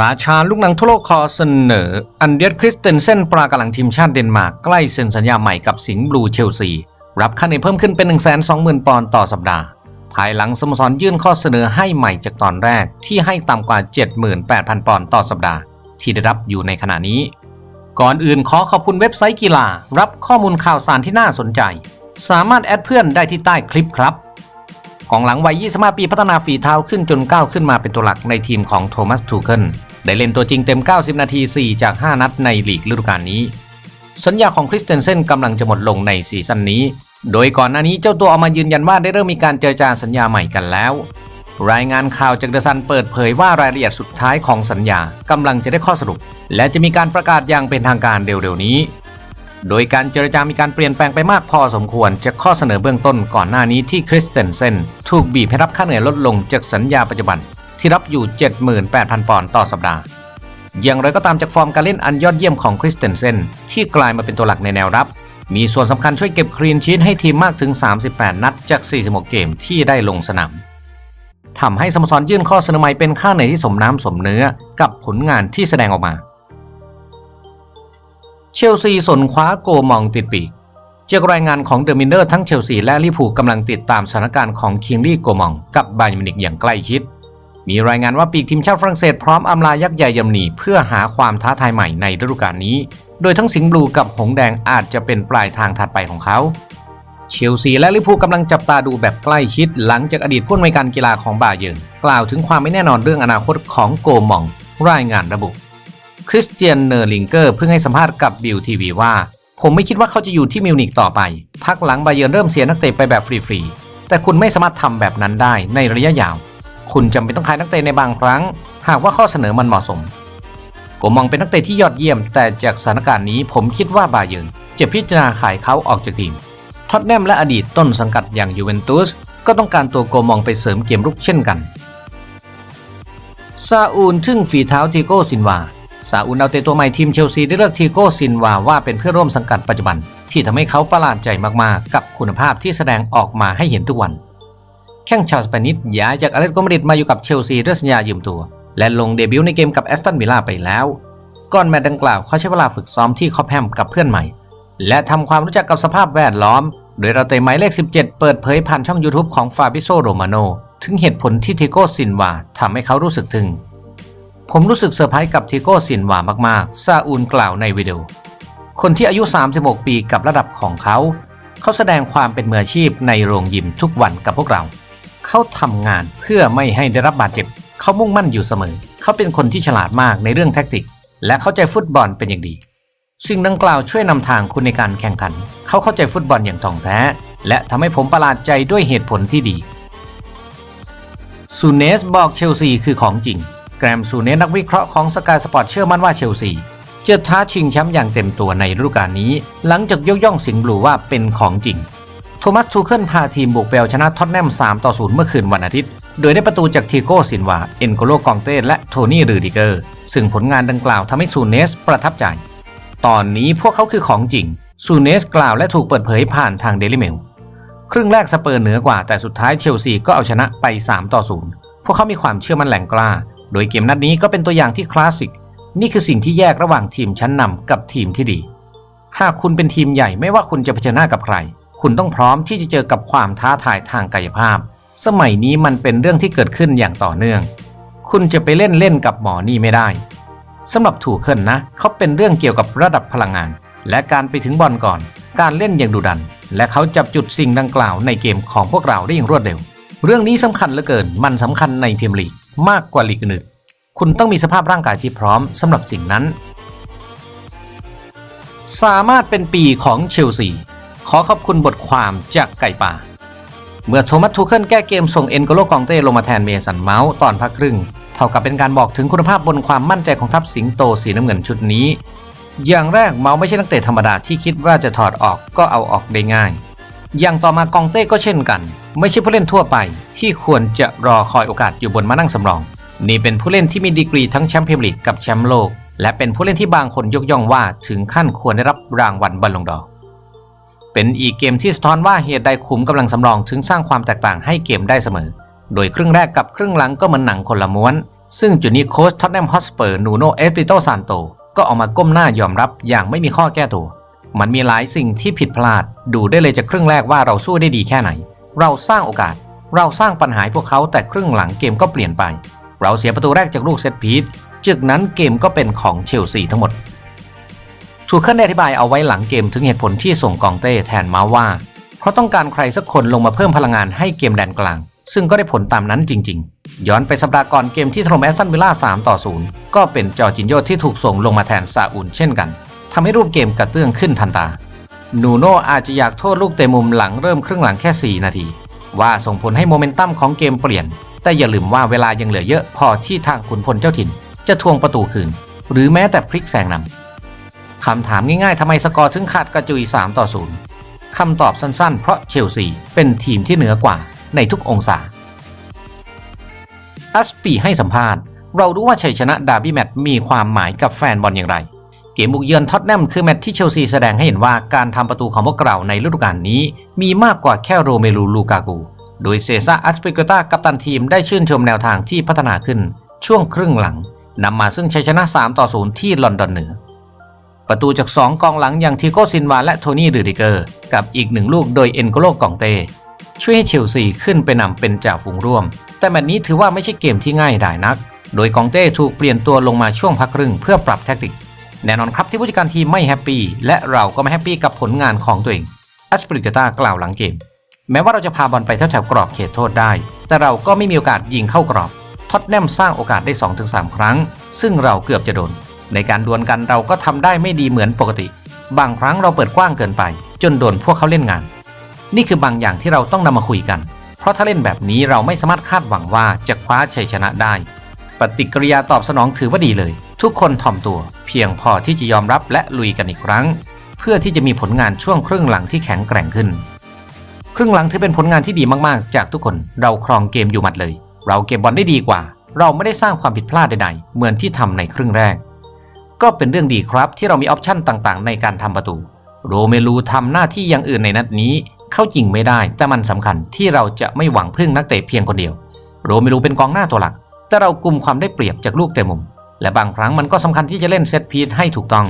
ราชาลูกหนังทั่วโลกขอเสนอ อันเดียร์คริสเตนเซนปรากำลังทีมชาติเดนมาร์กใกล้เซ็นสัญญาใหม่กับสิงห์บลูเชลซี รับค่าเหนื่อยเพิ่มขึ้นเป็น 120,000 ปอนด์ต่อสัปดาห์ ภายหลังสโมสรยื่นข้อเสนอให้ใหม่จากตอนแรกที่ให้ต่ำกว่า 78,000 ปอนด์ต่อสัปดาห์ ที่ได้รับอยู่ในขณะนี้ ก่อนอื่นขอขอบคุณเว็บไซต์กีฬา รับข้อมูลข่าวสารที่น่าสนใจ สามารถแอดเพื่อนได้ที่ใต้คลิปครับ กองหลังวัย 25 ปีพัฒนาฝีเท้าขึ้นจนก้าวขึ้นมาเป็นตัวหลักในทีมของโทมัสทูเคิลได้เล่นตัวจริงเต็ม 90 นาที 4 จาก 5 นัดในลีกฤดูกาลนี้ สัญญาของคริสเตนเซนกำลังจะหมดลงในซีซั่นนี้ โดยก่อนหน้านี้เจ้าตัวออกมายืนยันว่าได้เริ่มมีการเจรจาสัญญาใหม่กันแล้ว รายงานข่าวจากเดอะซันเปิดเผยว่ารายละเอียดสุดท้ายของสัญญากำลังจะได้ข้อสรุป และจะมีการประกาศอย่างเป็นทางการเร็วๆนี้ โดยการเจรจามีการเปลี่ยนแปลงไปมากพอสมควรจากข้อเสนอเบื้องต้นก่อนหน้านี้ที่คริสเตนเซนถูกบีบให้รับค่าเหนื่อยลดลงจากสัญญาปัจจุบัน ที่รับอยู่ 78,000 ปอนด์ต่อสัปดาห์อย่างไรก็ตามจากฟอร์มการเล่นอันยอดเยี่ยมของคริสเตนเซนที่กลายมาเป็นตัวหลักในแนวรับ มีส่วนสำคัญช่วยเก็บคลีนชีตให้ทีมมากถึง 38 นัดจาก 46 เกมที่ได้ลงสนามทำให้สโมสรยื่นข้อเสนอใหม่เป็นค่าเหนื่อยที่สมน้ำสมเนื้อกับผลงานที่แสดงออกมา เชลซีสนคว้าโกมองติดปีกจากรายงานของเดอะมินเนอร์ทั้งเชลซีและลิพูกำลังติดตามสถานการณ์ของคิงลี่โกมองกับบาเยร์นมินิกอย่างใกล้ชิด มีรายงานว่าปีกทีมชาติฝรั่งเศสพร้อมอำลายักษ์ใหญ่ยอรมนีเพื่อหาความท้าทายใหม่ในฤดูกาลนี้ โดยทั้งสิงห์บลูกับหงแดงอาจจะเป็นปลายทางถัดไปของเขา เชลซีและลิพูกำลังจับตาดูแบบใกล้ชิด หลังจากอดีตผู้อำนวยการกีฬาของบาเยิร์นกล่าวถึงความไม่แน่นอนเรื่องอนาคตของโกมอง รายงานระบุ คริสเตียนเนอร์ลิงเกอร์เพิ่งให้สัมภาษณ์กับบิลทีวีว่า ผมไม่คิดว่าเขาจะอยู่ที่มิวนิกต่อไป พักหลังบาเยิร์นเริ่มเสียนักเตะไปแบบฟรีๆ แต่คุณไม่สามารถทำแบบนั้นได้ในระยะยาว คุณจำเป็นต้องขายนักเตะในบางครั้ง หากว่าข้อเสนอมันเหมาะสม ผมมองเป็นนักเตะที่ยอดเยี่ยม แต่จากสถานการณ์นี้ผมคิดว่าบาเยิร์นจะพิจารณาขายเขาออกจากทีม ท็อตแนมและอดีตต้นสังกัดอย่างยูเวนตุสก็ต้องการตัวโกมองไปเสริมเกมรุกเช่นกันซาอูลทึ่งฝีเท้าทีโก้ซินวา ซาอูลเอาเตะตัวใหม่ทีมเชลซีได้เลือกทีโก้ซินวาว่าเป็นเพื่อนร่วมสังกัดปัจจุบัน ที่ทำให้เขาประหลาดใจมากๆ กับคุณภาพที่แสดงออกมาให้เห็นทุกวัน แข้งชาวสเปนิชย้ายจากอาเลติโกมาดริดมาอยู่กับเชลซีด้วยสัญญายืมตัว และลงเดบิวต์ในเกมกับแอสตันวิลล่าไปแล้ว ก่อนแมตช์ดังกล่าวเขาใช้เวลาฝึกซ้อมที่คอปแฮมกับเพื่อนใหม่ และทำความรู้จักกับสภาพแวดล้อม โดยเราเตะหมายเลข 17 เปิดเผยผ่านช่อง YouTube ของฟาบิโซโรมาโนถึงเหตุผลที่ทิโก้ซินวาทำให้เขารู้สึกถึง ผมรู้สึกเซอร์ไพรส์กับทิโก้ซินหวามากๆ ซาอูลกล่าวในวิดีโอ คนที่อายุ 36 ปีกับระดับของเขา เขาแสดงความเป็นมืออาชีพในโรงยิมทุกวันกับพวกเรา เขาทำงานเพื่อไม่ให้ได้รับบาดเจ็บ เขามุ่งมั่นอยู่เสมอ เขาเป็นคนที่ฉลาดมากในเรื่องแท็กติก และเข้าใจฟุตบอลเป็นอย่างดี สิ่งดังกล่าวช่วยนำทางคุณในการแข่งขัน เขาเข้าใจฟุตบอลอย่างถ่องแท้ และทำให้ผมประหลาดใจด้วยเหตุผลที่ดีซูเนสบอกเชลซีคือของจริง รมซูเนสนักวิเคราะห์ของสกายสปอร์ตเชื่อมั่นว่าเชลซีจะท้าชิงแชมป์อย่างเต็มตัวในฤดูกาลนี้ หลังจากยกย่องสิงห์บลูว่าเป็นของจริง โทมัสทูเคิลพาทีมบุกเปลชนะท็อตแนม 3 ต่อ 0 เมื่อคืนวันอาทิตย์ โดยได้ประตูจากทีโก้ซินวา เอ็นโกโลกองเต้และโทนี่รูดิเกอร์ ซึ่งผลงานดังกล่าวทำให้ซูเนสประทับใจ ตอนนี้พวกเขาคือของจริงซูเนสกล่าวและถูกเปิดเผยผ่านทางเดลิเมลครึ่งแรกสเปอร์เหนือกว่าแต่สุดท้ายเชลซีก็เอาชนะไป 3 ต่อ 0 พวกเขามีความเชื่อมั่นแหลงกล้า โดยเกมนัดนี้ก็เป็นตัวอย่างที่คลาสสิก นี่คือสิ่งที่แยกระหว่างทีมชั้นนำกับทีมที่ดี หากคุณเป็นทีมใหญ่ไม่ว่าคุณจะเผชิญหน้ากับใคร คุณต้องพร้อมที่จะเจอกับความท้าทายทางกายภาพ สมัยนี้มันเป็นเรื่องที่เกิดขึ้นอย่างต่อเนื่อง คุณจะไปเล่นเล่นกับหมอนี่ไม่ได้สำหรับถูกเคิลนะ เขาเป็นเรื่องเกี่ยวกับระดับพลังงาน และการไปถึงบอลก่อน การเล่นอย่างดุดัน และเขาจับจุดสิ่งดังกล่าวในเกมของพวกเราได้อย่างรวดเร็ว เรื่องนี้สำคัญเหลือเกิน มันสำคัญในพรีเมียร์ลีก มากกว่าลีกอื่นคุณต้องมีสภาพร่างกายที่พร้อมสำหรับสิ่งนั้น สามารถเป็นปีของเชลซี ขอขอบคุณบทความจากไก่ป่า เมื่อโทมัสทูเคิลแก้เกมส่งเอ็นโกโลกองเต้ลงมาแทนเมสันเมาส์ตอนพักครึ่ง เท่ากับเป็นการบอกถึงคุณภาพบนความมั่นใจของทัพสิงโตสีน้ำเงินชุดนี้ อย่างแรกเมาส์ไม่ใช่นักเตะธรรมดาที่คิดว่าจะถอดออกก็เอาออกได้ง่าย อย่างต่อมากองเต้ก็เช่นกัน ไม่ใช่ผู้เล่นทั่วไป ที่ควรจะรอคอยโอกาสอยู่บนมานั่งสำรอง นี่เป็นผู้เล่นที่มีดีกรีทั้งแชมป์พรีเมียร์ลีกกับแชมป์โลก และเป็นผู้เล่นที่บางคนยกย่องว่าถึงขั้นควรได้รับรางวัลบอลลงดอเป็นอีกเกมที่สะท้อนว่าเหตุใดขุมกำลังสำรองถึงสร้างความแตกต่างให้เกมได้เสมอ โดยครึ่งแรกกับครึ่งหลังก็เหมือนหนังคนละม้วน ซึ่งจุดนี้โค้ชท็อตแนมฮอสเปอร์นูโนเอสปิโตซานโตก็ออกมาก้มหน้ายอมรับอย่างไม่มีข้อแก้ตัว มันมีหลายสิ่งที่ผิดพลาด ดูได้เลยจากครึ่งแรกว่าเราสู้ได้ดีแค่ไหน เราสร้างโอกาส เราสร้างปัญหาให้พวกเขาแต่ครึ่งหลังเกมก็เปลี่ยนไป เราเสียประตูแรกจากลูกเซตพีซจากนั้นเกมก็เป็นของเชลซีทั้งหมดถูกขึ้นอธิบายเอาไว้หลังเกมถึงเหตุผลที่ส่งกองเต้แทนมาว่า เพราะต้องการใครสักคนลงมาเพิ่มพลังงานให้เกมแดนกลาง ซึ่งก็ได้ผลตามนั้นจริง ๆ ย้อนไปสัปดาห์ก่อนเกมที่ถล่มแอสตันวิลล่า3ต่อ0ก็เป็นจอร์จินโยที่ถูกส่งลงมาแทนซาอุลเช่นกัน ทำให้รูปเกมกระเตื้องขึ้นทันตา นูโน่อาจจะอยากโทษลูกเตะมุมหลังเริ่มครึ่งหลังแค่ 4 นาที ว่าส่งผลให้โมเมนตัมของเกมเปลี่ยน แต่อย่าลืมว่าเวลายังเหลือเยอะพอที่ทางขุนพลเจ้าถิ่น จะทวงประตูคืน หรือแม้แต่พลิกแซงนำคำถามง่ายๆทำไมสกอร์ถึงขาดกระจุย 3 ต่อ 0คำตอบสั้นๆ เพราะเชลซีเป็นทีมที่เหนือกว่าในทุกองศาอัสปีให้สัมภาษณ์ เรารู้ว่าชัยชนะดาร์บี้แมตช์มีความหมายกับแฟนบอลอย่างไร เกมบุกเยือนท็อตแนมคือแมตช์ที่เชลซีแสดงให้เห็นว่าการทำประตูของพวกเราในฤดูกาลนี้ มีมากกว่าแค่โรเมลูลูกากู โดยเซซ่าอัสเปโกตากัปตันทีมได้ชื่นชมแนวทางที่พัฒนาขึ้น ช่วงครึ่งหลังนำมาซึ่งชัยชนะ 3 ต่อ 0 ที่ลอนดอนเหนือ ประตูจาก 2 กองหลังอย่างทิโกซินวาและโทนี่รูดิเกอร์ กับอีกหนึ่งลูกโดยเอ็นโกโลกองเต ช่วยให้เชลซีขึ้นไปนำเป็นจ่าฝูงร่วม แต่แมตช์นี้ถือว่าไม่ใช่เกมที่ง่ายดายนัก โดยกองเต้ถูกเปลี่ยนตัวลงมาช่วงพักครึ่งเพื่อปรับแทคติก แน่นอนครับที่ผู้จัดการทีมไม่แฮปปี้และเราก็ไม่แฮปปี้กับผลงานของตัวเองอัสปริกตากล่าวหลังเกม แม้ว่าเราจะพาบอลไปแถวๆกรอบเขตโทษได้ แต่เราก็ไม่มีโอกาสยิงเข้ากรอบท็อตแนมสร้างโอกาสได้ 2-3 ครั้ง ซึ่งเราเกือบจะโดน ในการดวลกันเราก็ทำได้ไม่ดีเหมือนปกติ บางครั้งเราเปิดกว้างเกินไป จนโดนพวกเขาเล่นงาน นี่คือบางอย่างที่เราต้องนำมาคุยกัน เพราะถ้าเล่นแบบนี้เราไม่สามารถคาดหวังว่าจะคว้าชัยชนะได้ ปฏิกิริยาตอบสนองถือว่าดีเลย ทุกคนถ่อมตัว เพียงพอที่จะยอมรับและลุยกันอีกครั้ง เพื่อที่จะมีผลงานช่วงครึ่งหลังที่แข็งแกร่งขึ้น ครึ่งหลังถือเป็นผลงานที่ดีมากๆ จากทุกคนเราครองเกมอยู่หมัดเลย เราเก็บบอลได้ดีกว่า เราไม่ได้สร้างความผิดพลาดใดๆ เหมือนที่ทำในครึ่งแรก ก็เป็นเรื่องดีครับที่เรามีออปชั่นต่างๆ ในการทำประตู โรเมลูทำหน้าที่อย่างอื่นในนัดนี้เข้าจริงไม่ได้ แต่มันสำคัญที่เราจะไม่หวังพึ่งนักเตะเพียงคนเดียว โรเมลูเป็นกองหน้าตัวหลัก แต่เรากลุ่มความได้เปรียบจากลูกเตะมุม และบางครั้งมันก็สำคัญที่จะเล่นเซตพีซให้ถูกต้อง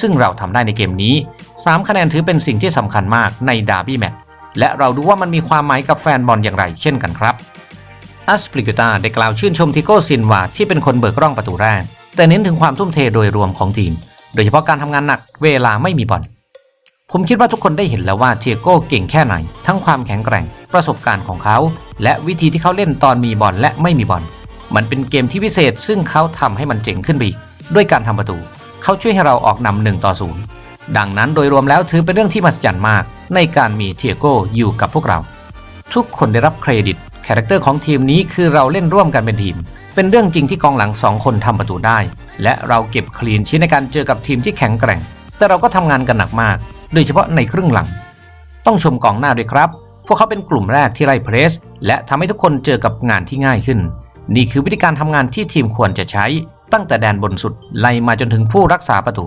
ซึ่งเราทำได้ในเกมนี้ 3 คะแนนถือเป็นสิ่งที่สำคัญมากในดาร์บี้แมตช์และเราดูว่ามันมีความหมายกับแฟนบอลอย่างไร เช่นกันครับอัสปริกตาได้กล่าวชื่นชมทิโกซินวาที่เป็นคนเบิกร่องประตูแรก แต่เน้นถึงความทุ่มเทโดยรวมของทีม โดยเฉพาะการทำงานหนักเวลาไม่มีบอลผมคิดว่าทุกคนได้เห็นแล้วว่าเทียโก้เก่งแค่ไหน ทั้งความแข็งแกร่ง ประสบการณ์ของเขา และวิธีที่เขาเล่นตอนมีบอลและไม่มีบอล มันเป็นเกมที่พิเศษซึ่งเขาทำให้มันเจ๋งขึ้นไปอีก ด้วยการทำประตู เขาช่วยให้เราออกนำหนึ่งต่อศูนย์ดังนั้นโดยรวมแล้วถือเป็นเรื่องที่มหัศจรรย์มาก ในการมีเทียโก้อยู่กับพวกเรา ทุกคนได้รับเครดิตคาแรคเตอร์ของทีมนี้คือเราเล่นร่วมกันเป็นทีม เป็นเรื่องจริงที่กองหลัง 2 คนทำประตูได้ และเราเก็บคลีนชีในการเจอกับทีมที่แข็งแกร่ง แต่เราก็ทำงานกันหนักมาก โดยเฉพาะในครึ่งหลัง ต้องชมกองหน้าด้วยครับ พวกเขาเป็นกลุ่มแรกที่ไล่เพรส และทำให้ทุกคนเจอกับงานที่ง่ายขึ้น นี่คือวิธีการทำงานที่ทีมควรจะใช้ ตั้งแต่แดนบนสุดไล่มาจนถึงผู้รักษาประตู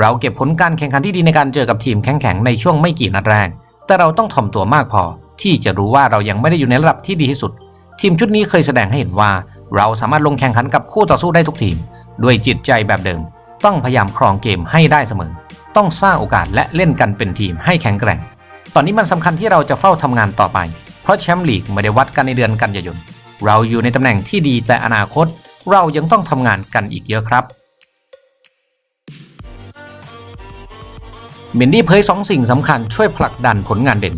เราเก็บผลการแข่งขันที่ดีในการเจอกับทีมแข็งๆในช่วงไม่กี่นัดแรก แต่เราต้องถ่อมตัวมากพอ ที่จะรู้ว่าเรายังไม่ได้อยู่ในระดับที่ดีที่สุด ทีมชุดนี้เคยแสดงให้เห็นว่า เราสามารถลงแข่งขันกับคู่ต่อสู้ได้ทุกทีม ด้วยจิตใจแบบเดิม ต้องพยายามครองเกมให้ได้เสมอ ต้องสร้างโอกาสและเล่นกันเป็นทีมให้แข็งแกร่ง ตอนนี้มันสำคัญที่เราจะเฝ้าทำงานต่อไป เพราะแชมป์ลีกไม่ได้วัดกันในเดือนกันยายน เราอยู่ในตำแหน่งที่ดีแต่อนาคต เรายังต้องทำงานกันอีกเยอะครับเมนดี้เผยสองสิ่งสำคัญช่วยผลักดันผลงานเด่น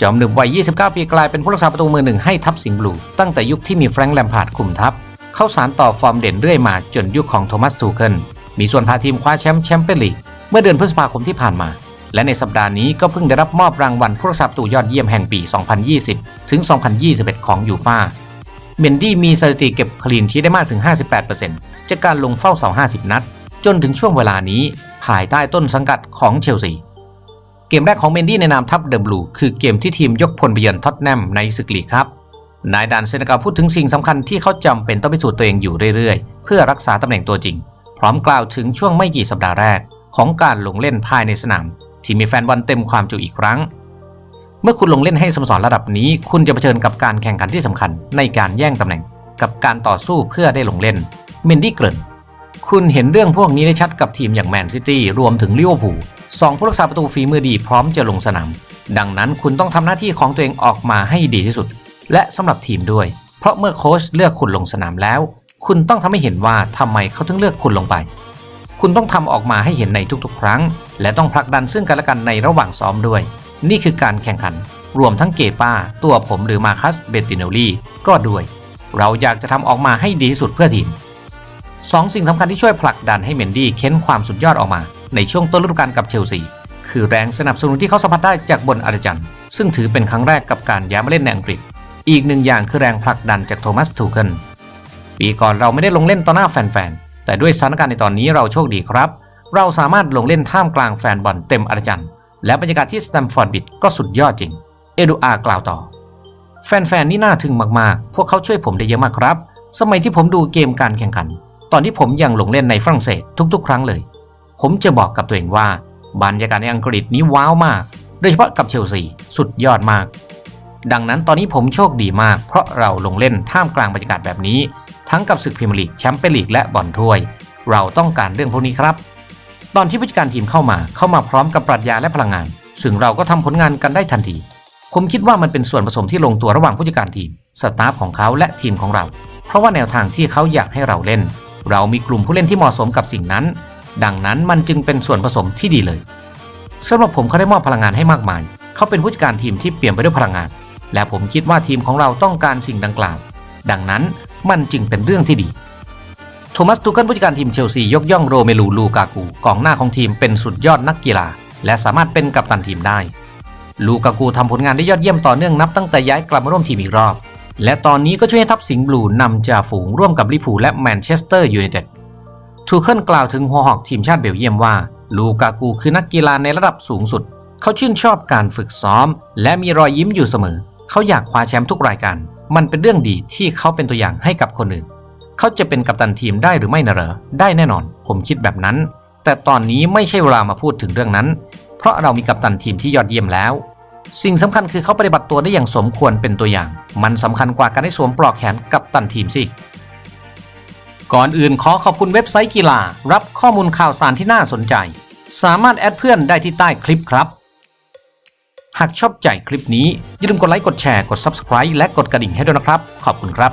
จอมหนุ่มวัย 29 ปีกลายเป็นผู้รักษาประตูมือหนึ่งให้ทัพสิงห์บลู ตั้งแต่ยุคที่มีแฟรงค์แลมพาร์ดคุมทัพ เข้าสารต่อฟอร์มเด่นเรื่อยมาจนยุคของโทมัสทูเคิลมีส่วนพาทีมคว้าแชมป์แชมเปี้ยนลีกเมื่อเดือนพฤษภาคมที่ผ่านมา และในสัปดาห์นี้ก็เพิ่งได้รับมอบรางวัลผู้รักษาประตูยอดเยี่ยมแห่งปี 2020 ถึง 2021 ของยูฟ่า เมนดี้มีสถิติเก็บคลีนชีได้มากถึง 58%จากการลงเฝ้าเสา 50 นัด จนถึงช่วงเวลานี้ภายใต้ต้นสังกัดของเชลซี เกมแรกของเมนดี้ในนามทัพเดอะบลูคือเกมที่ทีมยกพลไปเยือนท็อตแนมในศึกลีกครับ นายดันเซนกาพูดถึงสิ่งสำคัญที่เขาจำเป็นต้องพิสูจน์ตัวเองอยู่เรื่อยๆ เพื่อรักษาตำแหน่งตัวจริง พร้อมกล่าวถึงช่วงไม่กี่สัปดาห์แรก ของการลงเล่นภายในสนาม ที่มีแฟนบอลเต็มความจุอีกครั้ง เมื่อคุณลงเล่นให้สโมสรระดับนี้ คุณจะเผชิญกับการแข่งขันที่สำคัญในการแย่งตำแหน่ง กับการต่อสู้เพื่อได้ลงเล่น เมนดี้เกริ่น คุณเห็นเรื่องพวกนี้ได้ชัดกับทีมอย่างแมนซิตี้รวมถึงลิเวอร์พูลสองผู้รักษาประตูฝีมือดีพร้อมจะลงสนาม ดังนั้นคุณต้องทำหน้าที่ของตัวเองออกมาให้ดีที่สุด และสำหรับทีมด้วย เพราะเมื่อโค้ชเลือกคุณลงสนามแล้ว คุณต้องทำให้เห็นว่าทำไมเขาถึงเลือกคุณลงไป คุณต้องทำออกมาให้เห็นในทุกๆ ครั้ง และต้องผลักดันซึ่งกันและกันในระหว่างซ้อมด้วย นี่คือการแข่งขัน รวมทั้งเกป้า ตัวผมหรือมาคัสเบตินลลี่ก็ด้วย เราอยากจะทำออกมาให้ดีที่สุดเพื่อทีมสองสิ่งสำคัญที่ช่วยผลักดันให้เมนดี้เค้นความสุดยอดออกมา ในช่วงต้นฤดูกาลกับเชลซีคือแรงสนับสนุนที่เขาสัมผัสได้จากบนอาร์จันซึ่งถือเป็นครั้งแรกกับการย้ายมาเล่นในอังกฤษ อีกหนึ่งอย่างคือแรงผลักดันจากโทมัสทูเคิลปีก่อนเราไม่ได้ลงเล่นต่อหน้าแฟนๆแต่ด้วยสถานการณ์ในตอนนี้เราโชคดีครับ เราสามารถลงเล่นท่ามกลางแฟนบอลเต็มอาร์จัน และบรรยากาศที่สแตมฟอร์ดบิดก็สุดยอดจริง เอดูอาร์กล่าวต่อ แฟนๆ นี่น่าทึ่งมากๆ พวกเขาช่วยผมได้เยอะมากครับ สมัยที่ผมดูเกมการแข่งขัน ตอนที่ผมยังหลงเล่นในฝรั่งเศสทุกๆ ครั้งเลย ผมจะบอกกับตัวเองว่าบรรยากาศในอังกฤษนี้ว้าวมาก โดยเฉพาะกับเชลซีสุดยอดมาก ดังนั้นตอนนี้ผมโชคดีมาก เพราะเราลงเล่นท่ามกลางบรรยากาศแบบนี้ ทั้งกับศึกพรีเมียร์ลีกแชมเปี้ยนลีกและบอลถ้วย เราต้องการเรื่องพวกนี้ครับ ตอนที่ผู้จัดการทีมเข้ามาเข้ามาพร้อมกับปรัชญาและพลังงาน ซึ่งเราก็ทำผลงานกันได้ทันที ผมคิดว่ามันเป็นส่วนผสมที่ลงตัวระหว่างผู้จัดการทีม สตาฟของเขาและทีมของเรา เพราะว่าแนวทางที่เขาอยากให้เราเล่น เรามีกลุ่มผู้เล่นที่เหมาะสมกับสิ่งนั้น ดังนั้นมันจึงเป็นส่วนผสมที่ดีเลยสำหรับผมเขาได้มอบพลังงานให้มากมาย เขาเป็นผู้จัดการทีมที่เปลี่ยนไปด้วยพลังงาน และผมคิดว่าทีมของเราต้องการสิ่งดังกล่าว ดังนั้นมันจึงเป็นเรื่องที่ดี โทมัสทูเคิลผู้จัดการทีมเชลซียกย่องโรเมลูลูกากูกองหน้าของทีมเป็นสุดยอดนักกีฬา และสามารถเป็นกัปตันทีมได้ ลูกากูทำผลงานได้ยอดเยี่ยมต่อเนื่องนับตั้งแต่ย้ายกลับมาร่วมทีมอีกรอบ และตอนนี้ก็ช่วยให้ทัพสิงห์บลูนำจ่าฝูงร่วมกับลิเวอร์พูและแมนเชสเตอร์ยูไนเต็ดทูเคิลกล่าวถึงหัวหอกทีมชาติเบลเยียมว่า ลูกากูคือนักกีฬาในระดับสูงสุด เขาชื่นชอบการฝึกซ้อม และมีรอยยิ้มอยู่เสมอ เขาอยากคว้าแชมป์ทุกรายการ มันเป็นเรื่องดีที่เขาเป็นตัวอย่างให้กับคนอื่น เขาจะเป็นกัปตันทีมได้หรือไม่นะเหรอ ได้แน่นอน ผมคิดแบบนั้น แต่ตอนนี้ไม่ใช่เวลามาพูดถึงเรื่องนั้น เพราะเรามีกัปตันทีมที่ยอดเยี่ยมแล้ว สิ่งสำคัญคือเขาปฏิบัติตัวได้อย่างสมควรเป็นตัวอย่าง มันสำคัญกว่าการได้สวมปลอกแขนกัปตันทีมสิ ก่อนอื่นขอขอบคุณเว็บไซต์กีฬา รับข้อมูลข่าวสารที่น่าสนใจ สามารถแอดเพื่อนได้ที่ใต้คลิปครับหากชอบใจคลิปนี้อย่าลืมกดไลค์ กดแชร์ กด Subscribe และกดกระดิ่งให้ด้วยนะครับ ขอบคุณครับ